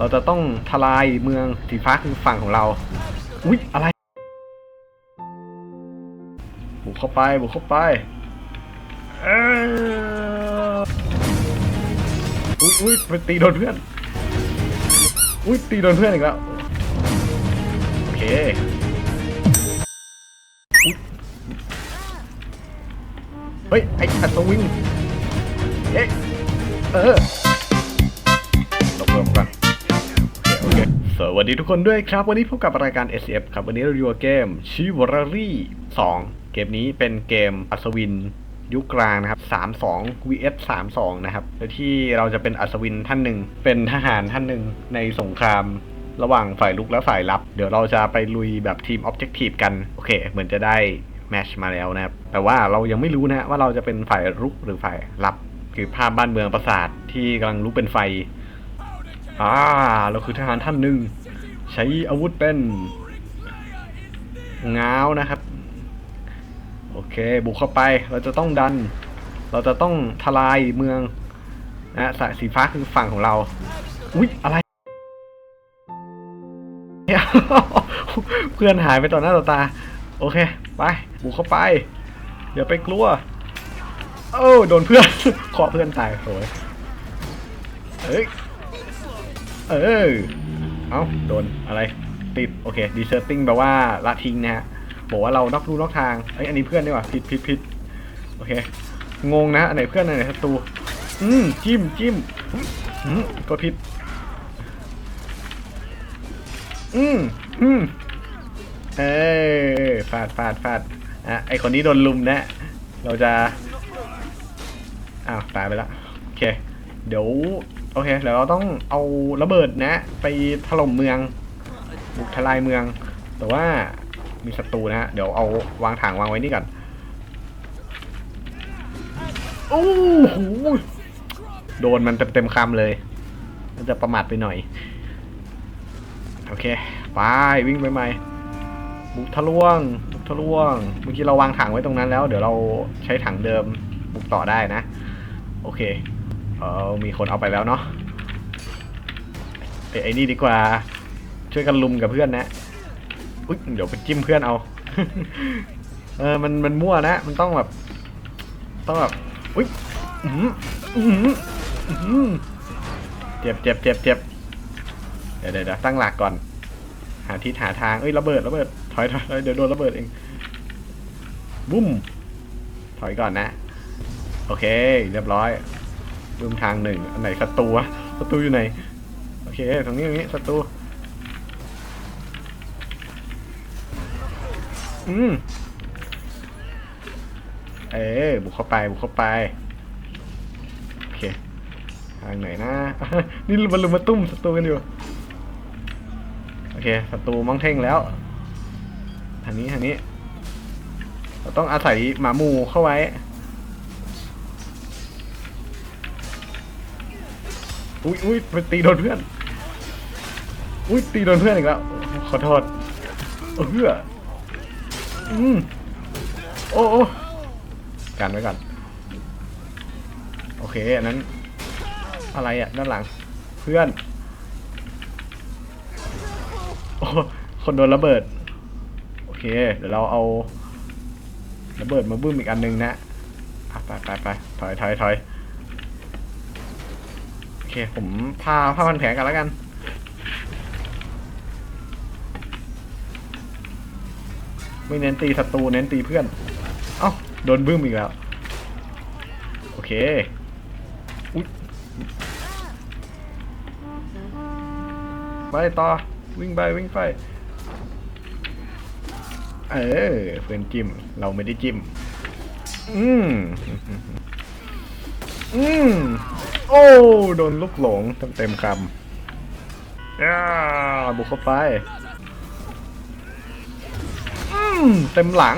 เราจะต้องทลายเมืองสีฟ้าคือฝั่งของเรา อุ๊ย อะไร บุกเข้าไปบุกเข้าไปอุ๊ยอุ๊ยไปตีโดนเพื่อน อุ๊ย ตีโดนเพื่อนอีกแล้ว โอเคอุ๊ยเฮ้ย ไอ้อัศวินเอ๊ะเออ สวัสดีทุกคนด้วยครับ วันนี้พบกับรายการ SF ครับ วันนี้เราอยู่กับเกมชิวอรี่2 เกมนี้เป็นเกมอัศวิน ยุคกลางนะครับ 32 vs 32 นะครับโดยที่เราจะเป็นอัศวินท่านหนึ่ง เป็นทหารท่านหนึ่งในสงคราม ระหว่างฝ่ายลุกและฝ่ายรับ เดี๋ยวเราจะไปลุยแบบทีมออบเจกตีฟกัน โอเค เหมือนจะได้แมชมาแล้วนะครับ แต่ว่าเรายังไม่รู้นะว่าเราจะเป็นฝ่ายรุกหรือฝ่ายรับ คือภาพบ้านเมืองปราสาทที่กำลังลุกเป็นไฟอ่าเราคือทหารท่านหนึ่ง ใช้อาวุธเป็นง้าวนะครับ โอเค บุกเข้าไปเราจะต้องดัน เราจะต้องทลายเมืองนะสายสีฟ้าคือฝั่งของเรา อุ๊ย อะไร เพื่อนหายไปต่อหน้าต่อตา โอเค ไป บุกเข้าไปอย่าไปกลัวโอ้โดนเพื่อนขอเพื่อนตายโอยเอ้ยเออ เอาโดนอะไรติดโอเค deserting แปลว่าละทิ้งนะฮะบอกว่าเรานอกรูนอกทางเอ้อันนี้เพื่อนดีกว่าผิดผิดผิดโอเค งงนะอันไหนเพื่อนอันไหนศัตรูอืมจิ้มจิ้มอืมกดผิดอืมอืมเออฟาดฟาดฟาดอะไอคนนี้โดนลุมนะ เราจะอ้าวตายไปล้วโอเค เดี๋ยว โอเคเดี๋ยวเราต้องเอาระเบิดนะ ไปถล่มเมืองบุกทลายเมือง แต่ว่ามีศัตรูนะฮะเดี๋ยวเอาวางถังวางไว้นี่ก่อนโอ้โหโดนมันเต็มเต็มๆคำเลยมันจะประมาทไปหน่อย โอเคไปวิ่งไปใหม่บุกทะลวง บุกทะลวง เมื่อกี้เราวางถังไว้ตรงนั้นแล้ว เดี๋ยวเราใช้ถังเดิมบุกต่อได้นะ โอเค เออมีคนเอาไปแล้วเนาะเอ้ไอ้นี่ดีกว่า ช่วยกันลุมกับเพื่อนนะอุ๊ยเดี๋ยวไปจิ้มเพื่อนเอา เออมันมันมั่วนะ มันต้องแบบ ต้องแบบอุ๊ยอื้อหืออื้อหืออื้อหือเจ็บเจ็บเจ็บเจ็บเดี๋ยวเดี๋ยวเดี๋ยวตั้งหลักก่อน หาทิศหาทางเอ้ยระเบิดระเบิดถอยถอยถอยเดี๋ยวโดนระเบิดเองบุ้มถอยก่อนนะ โอเค เรียบร้อย บึ้มทางหนึ่งอันไหนศัตรูวะศัตรูอยู่ไหน โอเคตรงนี้ตรงนี้ศัตรูอืมเอ๊บุกเข้าไปบุกเข้าไปโอเคทางไหนนะนี่มันลุมมาตุ้มศัตรูกันอยู่โอเคศัตรูมองเท่งแล้วทางนี้ทางนี้ เราต้องอาศัยหมาหมูเข้าไว้ อุ้ยอุ้ยไปตีโดนเพื่อน อุ้ยตีโดนเพื่อนอีกแล้ว ขอโทษเออเพื่ออืมโอ้โอ้กันไว้ก่อน โอเค อันนั้น อะไรอะ ด้านหลัง เพื่อน โอ้ คนโดนระเบิด โอเค เดี๋ยวเราเอา ระเบิดมาบึ้มอีกอันหนึงนะไปไปไปถอยถอยถอยโอ เค ผมพาผ้าพันแผลกันแล้วกัน ไม่เน้นตีศัตรูเน้นตีเพื่อน เอ้า โดนบึ้มอีกแล้ว โอเคอุ๊ยไปต่อ วิ่งไป วิ่งไป เออ เพื่อนจิ้ม เราไม่ได้จิ้ม อืม อืม โอ้โดนลูกหลงเต็มเต็มๆคำอ่าบุกเข้าไปอืมเต็มหลัง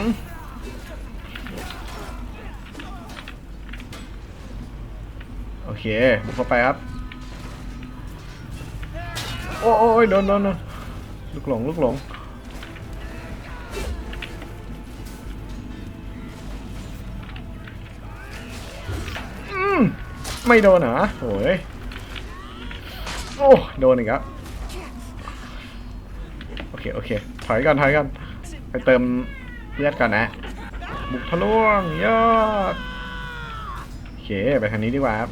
โอเคบุกเข้าไปครับ โอ้ยโดนโดนโดนลูกหลงลูกหลง ไม่โดนเหรอโอ้ยโอ้โดนอีกแล้วโอเค โอเค ถอยก่อนถอยก่อนไปเติมเลือดก่อนนะ บุกทะลวงยอดโอเค ไปทางนี้ดีกว่าครับ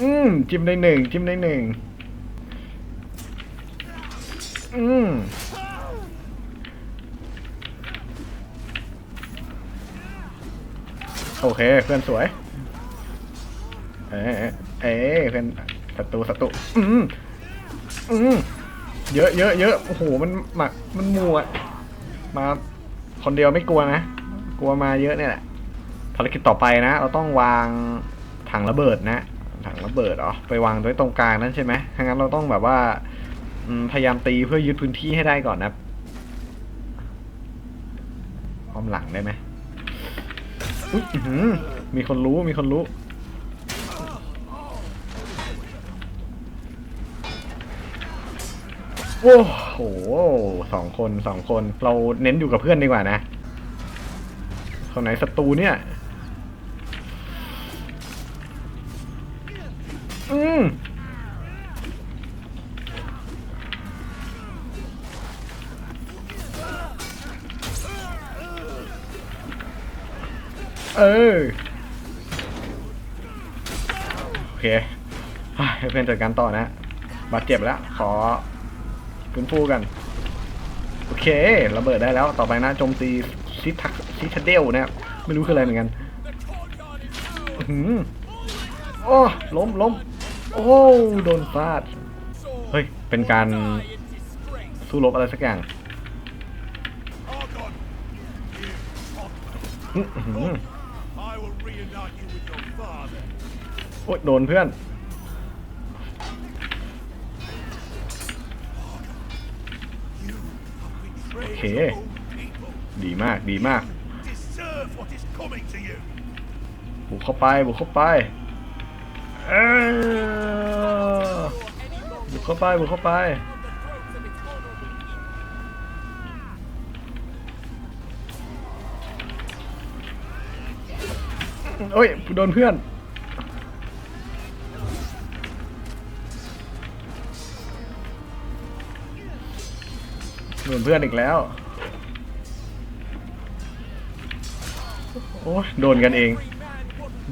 อืมจิ้มได้หนึ่งจิ้มได้หนึ่งอืม โอเคเพื่อนสวย เอ้เอ้ยเพื่อนศัตรูศัตรูอืมอืมเยอะเยอะเยอะโอ้โหมันหมักมันมัวมาคนเดียวไม่กลัวนะ กลัวมาเยอะเนี่ยแหละภารกิจต่อไปนะ เราต้องวางถังระเบิดนะ ถังระเบิดเหรอไปวางไว้ตรงกลางนั่นใช่ไหมถ้างั้นเราต้องแบบว่าพยายามตีเพื่อยึดพื้นที่ให้ได้ก่อนนะอ้อมหลังได้ไหม อุ๊ยมีคนรู้ มีคนรู้ โอ้โหสองคนสองคน เราเน้นอยู่กับเพื่อนดีกว่านะคนไหนศัตรูเนี่ย เออ โอเคให้เพื่อนจัดการต่อนะ บาดเจ็บแล้ว ขอฟื้นฟูกัน โอเค ระเบิดได้แล้ว ต่อไปนะโจมตีซิทักซิทเดลนะครับ ไม่รู้คืออะไรเหมือนกันอื้อหือโอ้ล้มล้มโอ้โดนฟาด เฮ้ย เป็นการสู้รบอะไรสักอย่าง reunite you with your father. โอ๊ยโดนเพื่อน Betrayed Okay. your own people. ดีมากดีมาก Deserve what is coming to you. บุกเข้าไปบุกเข้าไปเออบุกเข้าไปบุกเข้าไป โอ้ยโดนเพื่อน โดนเพื่อนอีกแล้ว โอ้ยโดนกันเอง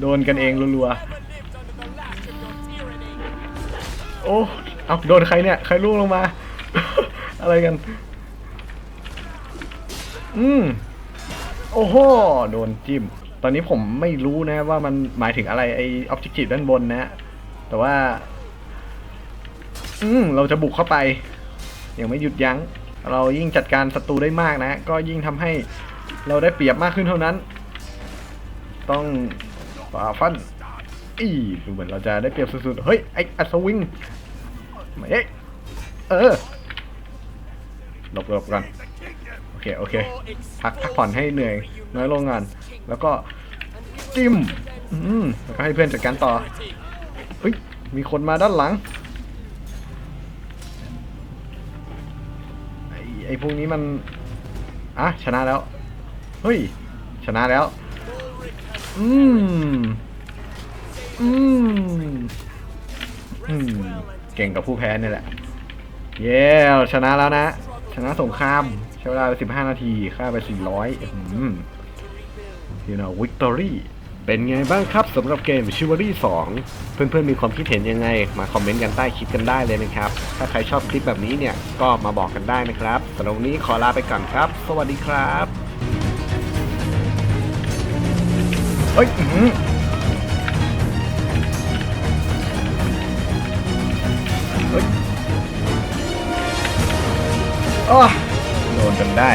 โดนกันเองรัวๆ โอ้เอาโดนใครเนี่ย ใครล่วงลงมา อะไรกัน อืม โอ้โห โดนจิ้ม ตอนนี้ผมไม่รู้นะว่ามันหมายถึงอะไรไอออบเจกตีฟด้านบนนะ แต่ว่า อืมเราจะบุกเข้าไป ยังไม่หยุดยัง้ง เรายิ่งจัดการศัตรูได้มากนะ ก็ยิ่งทำให้เราได้เปรียบมากขึ้นเท่านั้น ต้องฝ่าฟันอีดูเหมือนเราจะได้เปรียบสุดๆ เฮ้ย ไอ้อัศวิงไม่เอ้ยเออหลบหลบกันโอเค โอเค พักพักผ่อนให้เหนื่อย น้อยลงงาน แล้วก็จิ้มอืมแล้วก็ให้เพื่อนจัดการต่อเฮ้ยมีคนมาด้านหลังไอ้ไอ้พวกนี้มันอะชนะแล้วเฮ้ยชนะแล้ว อืมอืมอืมเก่งกับผู้แพ้นี่แหละ เย้ชนะแล้วนะ ชนะสงคราม ใช้เวลาไป15นาที ค่าไป400อืมทีน่าวิกตอรี่เป็นไงบ้างครับสำหรับเกมชิว a รี่2เพื่อนๆมีความคิดเห็นยังไง มาคอมเมนต์กันใต้คลิปกันได้เลยนะครับ ถ้าใครชอบคลิปแบบนี้เนี่ย ก็มาบอกกันได้นะครับสำหรับวันนี้ขอลาไปก่อนครับ สวัสดีครับเฮ้ยอื้อหือเฮ้ยอ้อโดนจนได้